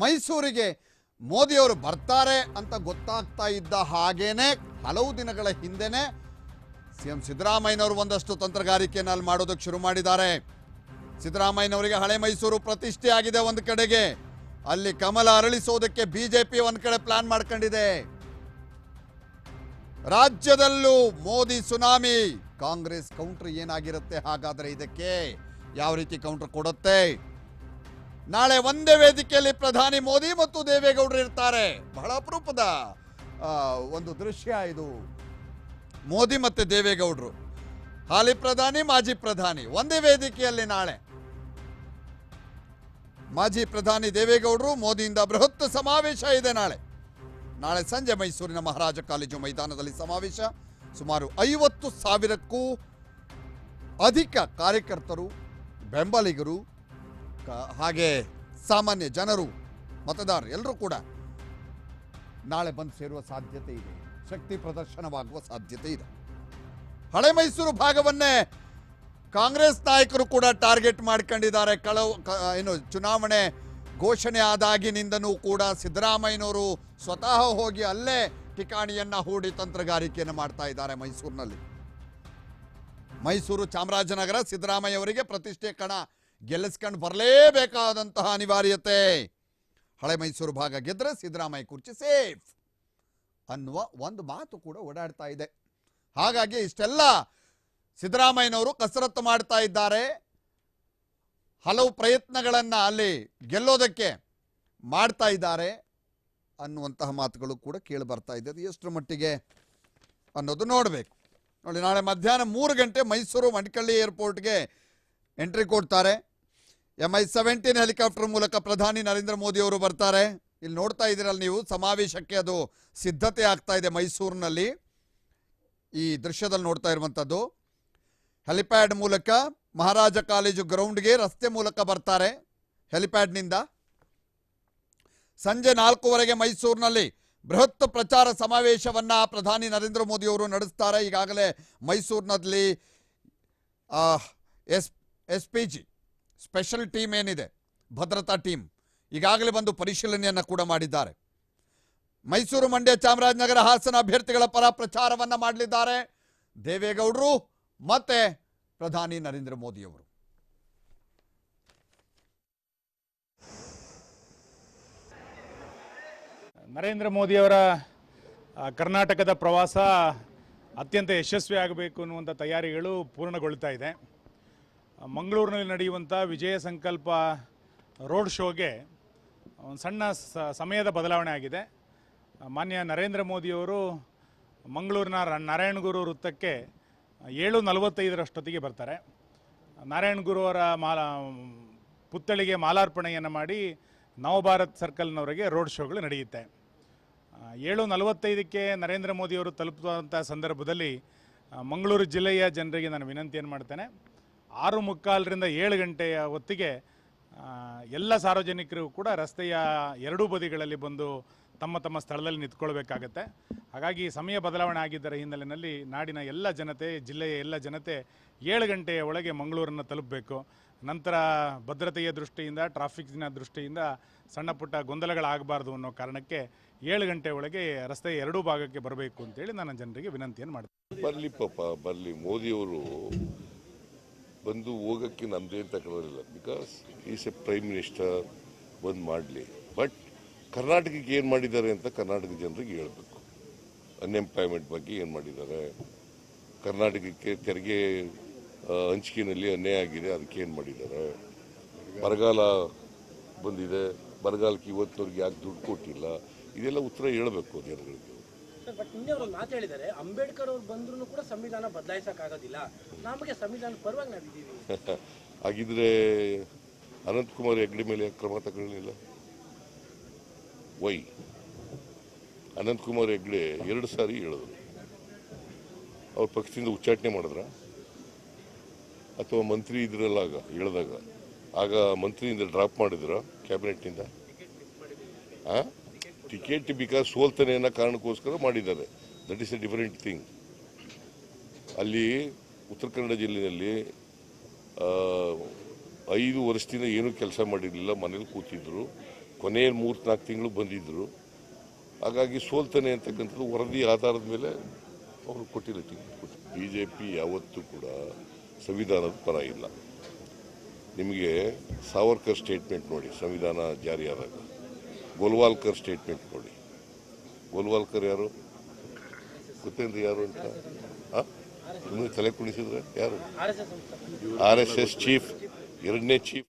ಮೈಸೂರಿಗೆ ಮೋದಿಯವರು ಬರ್ತಾರೆ ಅಂತ ಗೊತ್ತಾಗ್ತಾ ಇದ್ದ ಹಾಗೇನೆ ಹಲವು ದಿನಗಳ ಹಿಂದೆನೆ ಸಿಎಂ ಸಿದ್ದರಾಮಯ್ಯನವರು ಒಂದಷ್ಟು ತಂತ್ರಗಾರಿಕೆಯನ್ನು ಅಲ್ಲಿ ಮಾಡೋದಕ್ಕೆ ಶುರು ಮಾಡಿದ್ದಾರೆ. ಸಿದ್ದರಾಮಯ್ಯನವರಿಗೆ ಹಳೆ ಮೈಸೂರು ಪ್ರತಿಷ್ಠೆ ಆಗಿದೆ ಒಂದು ಕಡೆಗೆ. ಅಲ್ಲಿ ಕಮಲ ಅರಳಿಸೋದಕ್ಕೆ ಬಿಜೆಪಿ ಒಂದು ಕಡೆ ಪ್ಲಾನ್ ಮಾಡ್ಕೊಂಡಿದೆ. ರಾಜ್ಯದಲ್ಲೂ ಮೋದಿ ಸುನಾಮಿ, ಕಾಂಗ್ರೆಸ್ ಕೌಂಟರ್ ಏನಾಗಿರುತ್ತೆ ಹಾಗಾದ್ರೆ ಇದಕ್ಕೆ ಯಾವ ರೀತಿ ಕೌಂಟರ್ ಕೊಡುತ್ತೆ? ನಾಳೆ ಒಂದೇ ವೇದಿಕೆಯಲ್ಲಿ ಪ್ರಧಾನಿ ಮೋದಿ ಮತ್ತು ದೇವೇಗೌಡರು ಇರ್ತಾರೆ. ಬಹಳ ಅಪರೂಪದ ಒಂದು ದೃಶ್ಯ ಇದು. ಮೋದಿ ಮತ್ತೆ ದೇವೇಗೌಡರು. ಹಾಲಿ ಪ್ರಧಾನಿ, ಮಾಜಿ ಪ್ರಧಾನಿ, ಒಂದೇ ವೇದಿಕೆಯಲ್ಲಿ ನಾಳೆ. ಮಾಜಿ ಪ್ರಧಾನಿ ದೇವೇಗೌಡರು, ಮೋದಿಯಿಂದ ಬೃಹತ್ ಸಮಾವೇಶ ಇದೆ ನಾಳೆ. ನಾಳೆ ಸಂಜೆ ಮೈಸೂರಿನ ಮಹಾರಾಜ ಕಾಲೇಜು ಮೈದಾನದಲ್ಲಿ ಸಮಾವೇಶ. ಸುಮಾರು ಐವತ್ತು ಸಾವಿರಕ್ಕೂ ಅಧಿಕ ಕಾರ್ಯಕರ್ತರು, ಬೆಂಬಲಿಗರು ಹಾಗೆ ಸಾಮಾನ್ಯ ಜನರು, ಮತದಾರರು ಎಲ್ಲರೂ ಕೂಡ ನಾಳೆ ಬಂದು ಸೇರುವ ಸಾಧ್ಯತೆ ಇದೆ. ಶಕ್ತಿ ಪ್ರದರ್ಶನವಾಗುವ ಸಾಧ್ಯತೆ ಇದೆ. ಹಳೆ ಮೈಸೂರು ಭಾಗವನ್ನೇ ಕಾಂಗ್ರೆಸ್ ನಾಯಕರು ಕೂಡ ಟಾರ್ಗೆಟ್ ಮಾಡ್ಕೊಂಡಿದ್ದಾರೆ. ಕಳವು ಏನು ಚುನಾವಣೆ ಘೋಷಣೆ ಆದಾಗಿನಿಂದನೂ ಕೂಡ ಸಿದ್ದರಾಮಯ್ಯನವರು ಸ್ವತಃ ಹೋಗಿ ಅಲ್ಲೇ ಠಿಕಾಣಿಯನ್ನು ಹೂಡಿ ತಂತ್ರಗಾರಿಕೆಯನ್ನು ಮಾಡ್ತಾ ಇದ್ದಾರೆ ಮೈಸೂರಿನಲ್ಲಿ. ಮೈಸೂರು ಚಾಮರಾಜನಗರ ಸಿದ್ದರಾಮಯ್ಯ ಅವರಿಗೆ ಪ್ರತಿಷ್ಠೆ ಕಣ. ಗೆಲ್ಲಿಸ್ಕೊಂಡು ಬರಲೇಬೇಕಾದಂತಹ ಅನಿವಾರ್ಯತೆ. ಹಳೆ ಮೈಸೂರು ಭಾಗ ಗೆದ್ರೆ ಸಿದ್ದರಾಮಯ್ಯ ಕುರ್ಚಿ ಸೇಫ್ ಅನ್ನುವ ಒಂದು ಮಾತು ಕೂಡ ಓಡಾಡ್ತಾ ಇದೆ. ಹಾಗಾಗಿ ಇಷ್ಟೆಲ್ಲ ಸಿದ್ದರಾಮಯ್ಯನವರು ಕಸರತ್ತು ಮಾಡ್ತಾ ಇದ್ದಾರೆ. ಹಲವು ಪ್ರಯತ್ನಗಳನ್ನ ಅಲ್ಲಿ ಗೆಲ್ಲೋದಕ್ಕೆ ಮಾಡ್ತಾ ಇದ್ದಾರೆ ಅನ್ನುವಂತಹ ಮಾತುಗಳು ಕೂಡ ಕೇಳಿ ಬರ್ತಾ ಇದೆ ಅದು ಎಷ್ಟು ಮಟ್ಟಿಗೆ ಅನ್ನೋದು ನೋಡಬೇಕು. ನೋಡಿ, ನಾಳೆ ಮಧ್ಯಾಹ್ನ ಮೂರು ಗಂಟೆ ಮೈಸೂರು ಮಡಿಕಳ್ಳಿ ಏರ್ಪೋರ್ಟ್ಗೆ ಎಂಟ್ರಿ ಕೊಡ್ತಾರೆ. ಎಂ ಐ ಸೆವೆಂಟೀನ್ ಹೆಲಿಕಾಪ್ಟರ್ ಮೂಲಕ ಪ್ರಧಾನಿ ನರೇಂದ್ರ ಮೋದಿ ಅವರು ಬರ್ತಾರೆ. ಇಲ್ಲಿ ನೋಡ್ತಾ ಇದ್ದೀರಲ್ಲ ನೀವು, ಸಮಾವೇಶಕ್ಕೆ ಅದು ಸಿದ್ಧತೆ ಆಗ್ತಾ ಇದೆ ಮೈಸೂರಿನಲ್ಲಿ. ಈ ದೃಶ್ಯದಲ್ಲಿ ನೋಡ್ತಾ ಇರುವಂಥದ್ದು. ಹೆಲಿಪ್ಯಾಡ್ ಮೂಲಕ ಮಹಾರಾಜ ಕಾಲೇಜು ಗ್ರೌಂಡ್ಗೆ ರಸ್ತೆ ಮೂಲಕ ಬರ್ತಾರೆ ಹೆಲಿಪ್ಯಾಡ್ನಿಂದ. ಸಂಜೆ ನಾಲ್ಕೂವರೆಗೆ ಮೈಸೂರಿನಲ್ಲಿ ಬೃಹತ್ ಪ್ರಚಾರ ಸಮಾವೇಶವನ್ನು ಪ್ರಧಾನಿ ನರೇಂದ್ರ ಮೋದಿ ಅವರು ನಡೆಸ್ತಾರೆ. ಈಗಾಗಲೇ ಮೈಸೂರಿನಲ್ಲಿ S S P G special team ಏನಿದೆ? ಭದ್ರತಾ ಟೀಮ್. ಈಗಾಗಲೇ ಬಂದು ಪರಿಶೀಲನೆಯನ್ನ ಕೂಡ ಮಾಡಿದ್ದಾರೆ. ಮೈಸೂರು ಮಂಡ್ಯ ಚಾಮರಾಜನಗರ ಹಾಸನ ಅಭ್ಯರ್ಥಿಗಳ ಪರ ಪ್ರಚಾರವನ್ನ ಮಾಡಲಿದ್ದಾರೆ. ದೇವೇಗೌಡರು ಮತ್ತೆ ಪ್ರಧಾನಿ ನರೇಂದ್ರ ಮೋದಿಯವರು. ನರೇಂದ್ರ ಮೋದಿಯವರ ಕರ್ನಾಟಕದ ಪ್ರವಾಸ ಅತ್ಯಂತ ಯಶಸ್ವಿ ಆಗಬೇಕು ಅನ್ನುವಂಥ ತಯಾರಿಗಳು ಪೂರ್ಣಗೊಳ್ತಾ ಇದೆ. ಮಂಗಳೂರಿನಲ್ಲಿ ನಡೆಯುವಂಥ ವಿಜಯ ಸಂಕಲ್ಪ ರೋಡ್ ಶೋಗೆ ಒಂದು ಸಣ್ಣ ಸಮಯದ ಬದಲಾವಣೆ ಆಗಿದೆ. ಮಾನ್ಯ ನರೇಂದ್ರ ಮೋದಿಯವರು ಮಂಗಳೂರಿನ ನಾರಾಯಣಗುರು ವೃತ್ತಕ್ಕೆ ಏಳು ನಲವತ್ತೈದರಷ್ಟೊತ್ತಿಗೆ ಬರ್ತಾರೆ. ನಾರಾಯಣಗುರು ಗುರುವರ ಮಾಲ, ಪುತ್ಥಳಿಗೆ ಮಾಲಾರ್ಪಣೆಯನ್ನು ಮಾಡಿ ನವಭಾರತ್ ಸರ್ಕಲ್ನವರೆಗೆ ರೋಡ್ ಶೋಗಳು ನಡೆಯುತ್ತೆ. ಏಳು ನಲವತ್ತೈದಕ್ಕೆ ನರೇಂದ್ರ ಮೋದಿಯವರು ತಲುಪುವಂಥ ಸಂದರ್ಭದಲ್ಲಿ ಮಂಗಳೂರು ಜಿಲ್ಲೆಯ ಜನರಿಗೆ ನಾನು ವಿನಂತಿಯನ್ನು ಮಾಡ್ತೇನೆ. ಆರು ಮುಕ್ಕಾಲರಿಂದ ಏಳು ಗಂಟೆಯ ಹೊತ್ತಿಗೆ ಎಲ್ಲ ಸಾರ್ವಜನಿಕರು ಕೂಡ ರಸ್ತೆಯ ಎರಡೂ ಬದಿಗಳಲ್ಲಿ ಬಂದು ತಮ್ಮ ತಮ್ಮ ಸ್ಥಳದಲ್ಲಿ ನಿಂತ್ಕೊಳ್ಬೇಕಾಗತ್ತೆ. ಹಾಗಾಗಿ ಸಮಯ ಬದಲಾವಣೆ ಆಗಿದ್ದರ ಹಿನ್ನೆಲೆಯಲ್ಲಿ ನಾಡಿನ ಎಲ್ಲ ಜನತೆ, ಜಿಲ್ಲೆಯ ಎಲ್ಲ ಜನತೆ ಏಳು ಗಂಟೆಯ ಒಳಗೆ ಮಂಗಳೂರನ್ನು ತಲುಪಬೇಕು. ನಂತರ ಭದ್ರತೆಯ ದೃಷ್ಟಿಯಿಂದ ಟ್ರಾಫಿಕ್ನ ದೃಷ್ಟಿಯಿಂದ ಸಣ್ಣ ಪುಟ್ಟ ಗೊಂದಲಗಳಾಗಬಾರ್ದು ಅನ್ನೋ ಕಾರಣಕ್ಕೆ ಏಳು ಗಂಟೆ ಒಳಗೆ ರಸ್ತೆಯ ಎರಡೂ ಭಾಗಕ್ಕೆ ಬರಬೇಕು ಅಂತೇಳಿ ನಾನು ಜನರಿಗೆ ವಿನಂತಿಯನ್ನು ಮಾಡ್ತೀನಿ. ಬರಲಿ ಪಾಪ, ಬರಲಿ ಮೋದಿಯವರು ಬಂದು ಹೋಗೋಕ್ಕೆ ನಮ್ಮದೇನು ತಗೊಳ್ಳೋದಿಲ್ಲ because is a prime minister ಬಂದು ಮಾಡಲಿ. ಬಟ್ ಕರ್ನಾಟಕಕ್ಕೆ ಏನು ಮಾಡಿದ್ದಾರೆ ಅಂತ ಕರ್ನಾಟಕ ಜನರಿಗೆ ಹೇಳಬೇಕು. ಅನ್ಎಂಪ್ಲಾಯ್ಮೆಂಟ್ ಬಗ್ಗೆ ಏನು ಮಾಡಿದ್ದಾರೆ? ಕರ್ನಾಟಕಕ್ಕೆ ತೆರಿಗೆ ಹಂಚಿಕೆಯಲ್ಲಿ ಅನ್ಯಾಯ ಆಗಿದೆ, ಅದಕ್ಕೆ ಏನು ಮಾಡಿದ್ದಾರೆ? ಬರಗಾಲ ಬಂದಿದೆ. ಬರಗಾಲಕ್ಕೆ ಇವತ್ತಿನವ್ರಿಗೆ ಯಾಕೆ ದುಡ್ಡು ಕೊಟ್ಟಿಲ್ಲ? ಇದೆಲ್ಲ ಉತ್ತರ ಹೇಳಬೇಕು ಜನಗಳಿಗೆ ಬಟ್ ನಿನ್ನೆ ಅವರು ಮಾತು ಹೇಳಿದ್ದಾರೆ ಅಂಬೇಡ್ಕರ್ ಅವ್ರು ಬಂದ್ರೂ ಕೂಡ ಸಂವಿಧಾನ ಬದಲಾಯಿಸಕ್ಕಾಗೋದಿಲ್ಲ. ನಮಗೆ ಸಂವಿಧಾನ ಪರವಾಗಿ ನಾವಿದ್ದೀವಿ. ಹಾಗಿದ್ರೆ ಅನಂತಕುಮಾರ್ ಹೆಗ್ಡೆ ಮೇಲೆ ಕ್ರಮ ತಗೊಳ್ಳಿಲ್ಲ? ವೈ? ಅನಂತಕುಮಾರ್ ಹೆಗ್ಡೆ ಎರಡು ಸಾರಿ ಹೇಳಿದ್ರು. ಅವ್ರ ಪಕ್ಷದಿಂದ ಉಚ್ಚಾಟನೆ ಮಾಡಿದ್ರ? ಅಥವಾ ಮಂತ್ರಿ ಇದ್ರಲ್ಲ ಆಗ ಹೇಳಿದಾಗ? ಆಗ ಮಂತ್ರಿಯಿಂದ ಡ್ರಾಪ್ ಮಾಡಿದ್ರ ಕ್ಯಾಬಿನೆಟ್ನಿಂದ? ಆ? ಟಿಕೆಟ್ ಬಿಕಾಸ್ ಸೋಲ್ತಾನೆ ಅನ್ನೋ ಕಾರಣಕ್ಕೋಸ್ಕರ ಮಾಡಿದ್ದಾರೆ. That is a different thing ಅಲ್ಲಿ ಉತ್ತರ ಕನ್ನಡ ಜಿಲ್ಲೆಯಲ್ಲಿ ಐದು ವರ್ಷದಿಂದ ಏನೂ ಕೆಲಸ ಮಾಡಿರಲಿಲ್ಲ, ಮನೇಲಿ ಕೂತಿದ್ರು. ಕೊನೆಯ ಮೂರು ನಾಲ್ಕು ತಿಂಗಳು ಬಂದಿದ್ದರು ಹಾಗಾಗಿ ಸೋಲ್ತಾನೆ ಅಂತಕ್ಕಂಥದ್ದು ವರದಿ ಆಧಾರದ ಮೇಲೆ ಅವರು ಕೊಟ್ಟಿಲ್ಲ ಟಿಕೆಟ್ ಕೊಟ್ಟು ಬಿ ಜೆ ಪಿ ಯಾವತ್ತೂ ಕೂಡ ಸಂವಿಧಾನದ ಪರ ಇಲ್ಲ. ನಿಮಗೆ ಸಾವರ್ಕರ್ ಸ್ಟೇಟ್ಮೆಂಟ್ ನೋಡಿ, ಸಂವಿಧಾನ ಜಾರಿಯಾದಾಗ. ಗೋಲ್ವಾಲ್ಕರ್ ಸ್ಟೇಟ್ಮೆಂಟ್ ನೋಡಿ ಗೋಲ್ವಾಲ್ಕರ್ ಯಾರು? ಗೊತ್ತೇನ್ರಿ ಯಾರು ಅಂತ? ಇನ್ನೂ ತಲೆ ಕುಣಿಸಿದ್ರೆ ಯಾರು? ಆರ್ ಎಸ್ ಎಸ್ ಸಂಸ್ಥೆ. ಆರ್ ಎಸ್ ಎಸ್ ಚೀಫ್ ಎರಡನೇ ಚೀಫ್